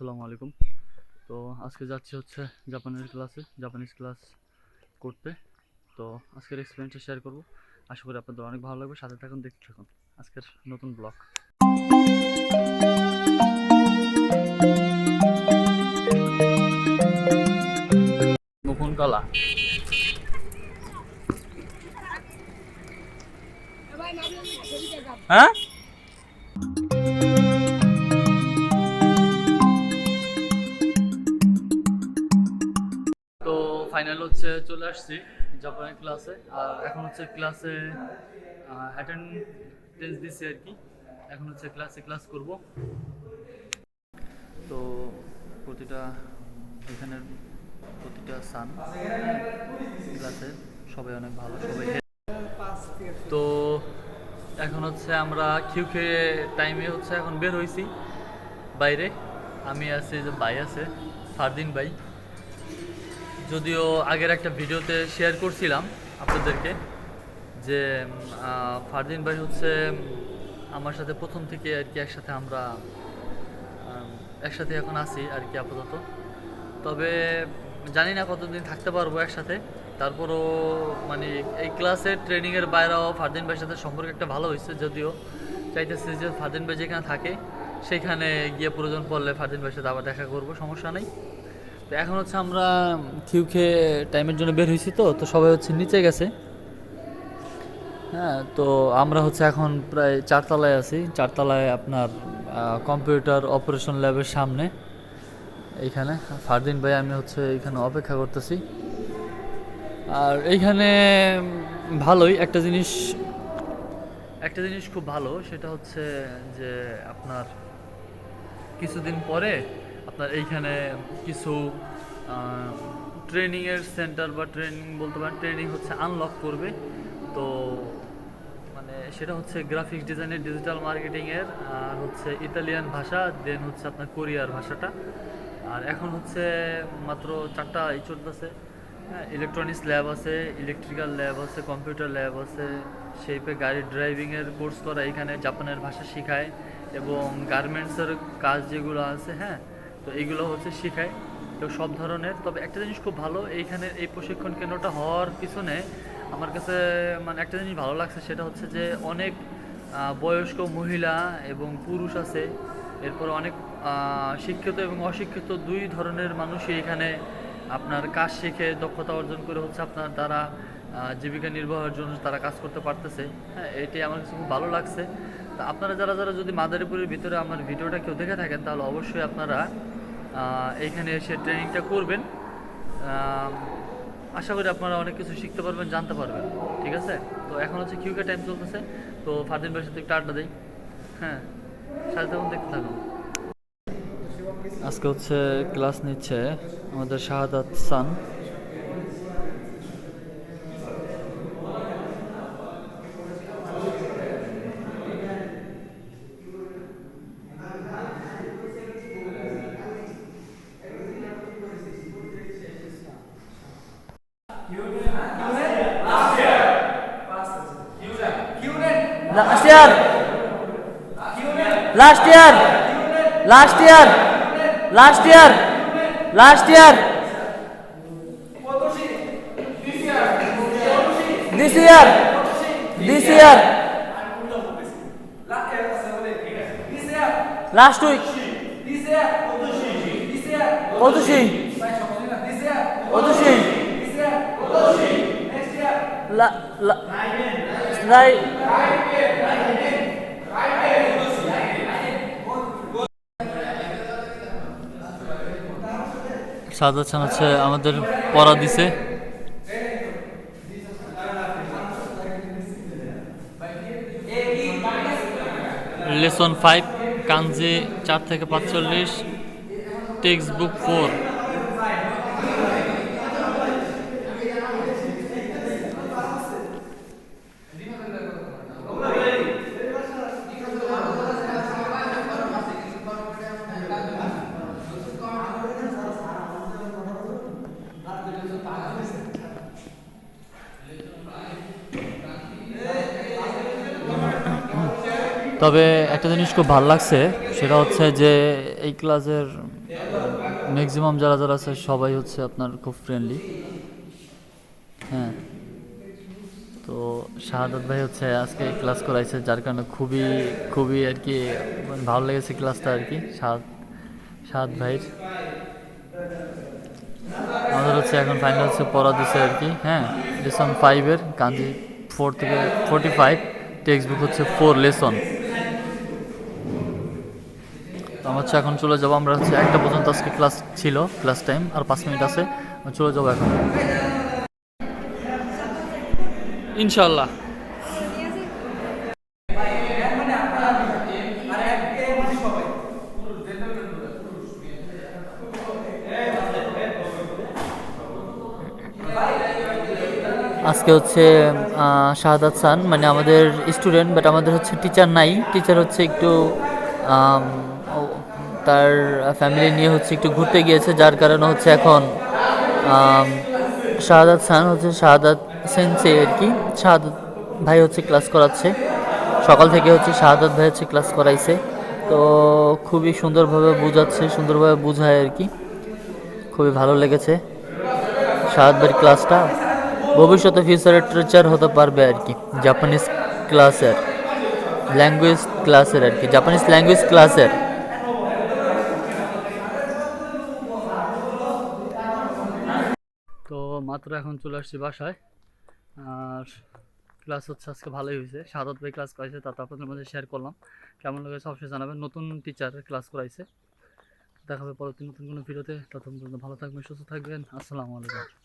আসসালামু আলাইকুম। তো আজকে যাচ্ছি হচ্ছে জাপানের ক্লাসে জাপানিজ ক্লাস করতে। তো আজকের এক্সপিরিয়েন্সটা শেয়ার করব। আশা করি আপনাদের অনেক ভালো লাগবে। সাথে থাকুন, দেখতে থাকুন। আজকের নতুন ব্লগ মুকুন কলা হ্যাঁ? ফাইনাল হচ্ছে চলে আসছি জাপানের ক্লাসে আর এখন হচ্ছে ক্লাসে অ্যাটেন্ডেন্স দিচ্ছি আর কি। এখন হচ্ছে ক্লাসে ক্লাস করব। তো প্রতিটা এখানের প্রতিটা সান ক্লাসে সবাই অনেক ভালো, সবাই তো এখন হচ্ছে আমরা কিউ খেয়ে টাইমে হচ্ছে এখন বের হয়েছি বাইরে। আমি আছি যে ভাই আছে, ফারদিন ভাই। যদিও আগের একটা ভিডিওতে শেয়ার করছিলাম আপনাদেরকে যে ফারদিন ভাই হচ্ছে আমার সাথে প্রথম থেকে আর কি একসাথে আমরা একসাথে এখন আছি আর কি আপাতত। তবে জানি না কতদিন থাকতে পারব একসাথে। তারপরও মানে এই ক্লাসের ট্রেনিংয়ের বাইরেও ফারদিন ভাইয়ের সাথে সম্পর্ক একটা ভালো হয়েছে। যদিও চাইতেছে যে ফারদিন ভাই যেখানে থাকে, সেখানে গিয়ে প্রয়োজন পড়লে ফারদিন ভাইয়ের সাথে আবার দেখা করব, সমস্যা নেই। তো এখন হচ্ছে আমরা কিউ খেয়ে টাইমের জন্য বের হয়েছি তো তো সবাই হচ্ছে নিচে গেছে। হ্যাঁ তো আমরা হচ্ছে এখন প্রায় চারতলায় আছি। চারতলায় আপনার কম্পিউটার অপারেশন ল্যাবের সামনে। এইখানে ফারদিন ভাই, আমি হচ্ছে এইখানে অপেক্ষা করতেছি। আর এইখানে ভালোই, একটা জিনিস একটা জিনিস খুব ভালো, সেটা হচ্ছে যে আপনার কিছুদিন পরে আপনার এইখানে কিছু ট্রেনিংয়ের সেন্টার বা ট্রেনিং বলতে পারেন, ট্রেনিং হচ্ছে আনলক করবে। তো মানে সেটা হচ্ছে গ্রাফিক্স ডিজাইনের ডিজিটাল মার্কেটিংয়ের আর হচ্ছে ইতালিয়ান ভাষা দেন হচ্ছে আপনার কোরিয়ার ভাষাটা। আর এখন হচ্ছে মাত্র চারটা এই চলতেছে ইলেকট্রনিক্স ল্যাব আছে ইলেকট্রিক্যাল ল্যাব আছে কম্পিউটার ল্যাব আছে। সেইপে গাড়ি ড্রাইভিংয়ের কোর্স করা, এখানে জাপানের ভাষা শেখায়। এবং গার্মেন্টসের কাজ যেগুলো আছে হ্যাঁ তো এইগুলো হচ্ছে শেখায়। তো সব ধরনের। তবে একটা জিনিস খুব ভালো, এইখানে এই প্রশিক্ষণ কেন্দ্রটা হওয়ার পিছনে আমার কাছে মানে একটা জিনিস ভালো লাগছে সেটা হচ্ছে যে অনেক বয়স্ক মহিলা এবং পুরুষ আছে, এরপর অনেক শিক্ষিত এবং অশিক্ষিত দুই ধরনের মানুষই এখানে আপনার কাজ শিখে দক্ষতা অর্জন করে হচ্ছে আপনার দ্বারা জীবিকা নির্বাহের জন্য তারা কাজ করতে পারতেছে। হ্যাঁ এটাই আমার কাছে খুব ভালো লাগছে। তা আপনারা যারা যারা যদি মাদারীপুরের ভিতরে আমার ভিডিওটা কেউ দেখে থাকেন, তাহলে অবশ্যই আপনারা আহ, এইখানে এসে ট্রেনিংটা করবেন। আশা করি আপনারা অনেক কিছু শিখতে পারবেন জানতে পারবেন। ঠিক আছে? তো এখন হচ্ছে কিউকে টাইম চলতেছে। তো ফারদিন ভাইয়ের সাথে একটু আড্ডা দিই। হ্যাঁ সাথে তখন দেখতে থাকুন। আজকে হচ্ছে ক্লাস নিচ্ছে আমাদের শাহাদাত সান। Last year. Last year. Last year. Last year. This year. This year. Last week. Odushi. Odushi. La, la, শাহাদাত খান হচ্ছে আমাদের পড়া দিছে। লেসন ফাইভ কাঞ্জি চার থেকে পাঁচচল্লিশ টেক্সট বুক ফোর তবে একটা জিনিস খুব ভালো লাগছে, সেটা হচ্ছে যে এই ক্লাসের ম্যাক্সিমাম যারা যারা আছে সবাই হচ্ছে আপনার খুব ফ্রেন্ডলি হ্যাঁ। তো শাহাদাত ভাই হচ্ছে আজকে ক্লাস করাইছে, যার কারণে খুবই খুবই আর কি মানে ভালো লেগেছে ক্লাসটা আর কি, শাহাদ শাহাদ ভাইয়ের। আমাদের হচ্ছে এখন ফাইনাল হচ্ছে পড়া দিচ্ছে আর কি হ্যাঁ লেসন ফাইভের কাঞ্জি ফোর থেকে ফোরটি ফাইভ টেক্সট বুক হচ্ছে ফোর লেসন আমরা হচ্ছে এখন চলে যাব আমরা হচ্ছে একটা পর্যন্ত আজকে ক্লাস ছিল ক্লাস টাইম আর পাঁচ মিনিট আছে চলে যাব এখন। ইনশাল্লাহ আজকে হচ্ছে আহ, শাহাদাত সান মানে আমাদের স্টুডেন্ট বাট আমাদের হচ্ছে টিচার নাই। টিচার হচ্ছে একটু তার ফ্যামিলি নিয়ে হচ্ছে একটু ঘুরতে গিয়েছে, যার কারণে হচ্ছে এখন শাহাদাত সান হচ্ছে শাহাদাত সেন্সে আর কি। শাহাদাত ভাই হচ্ছে ক্লাস করাচ্ছে। সকাল থেকে হচ্ছে শাহাদাত ভাই হচ্ছে ক্লাস করাইছে। তো খুবই সুন্দরভাবে বোঝাচ্ছে, সুন্দরভাবে বোঝায় আর কি। খুবই ভালো লেগেছে শাহাদ ভাইয়ের ক্লাসটা ভবিষ্যতে ফিউচারের টিচার হতে পারবে আর কি জাপানিজ ক্লাসের ল্যাঙ্গুয়েজ ক্লাসের আর কি জাপানিজ ল্যাঙ্গুয়েজ ক্লাসের তো মাত্র এখন চলে আসছি বাসায়। আর ক্লাস হচ্ছে আজকে ভালোই হয়েছে। সাদত ভাই ক্লাস করাইছে, তা তো আপনাদের মধ্যে শেয়ার করলাম। কেমন লেগেছে? অবশ্যই জানাবেন। নতুন টিচার ক্লাস করাইছে। দেখা হবে পরবর্তী নতুন কোনো ভিডিওতে ততক্ষণ পর্যন্ত ভালো থাকবেন, সুস্থ থাকবেন। আসসালামু আলাইকুম।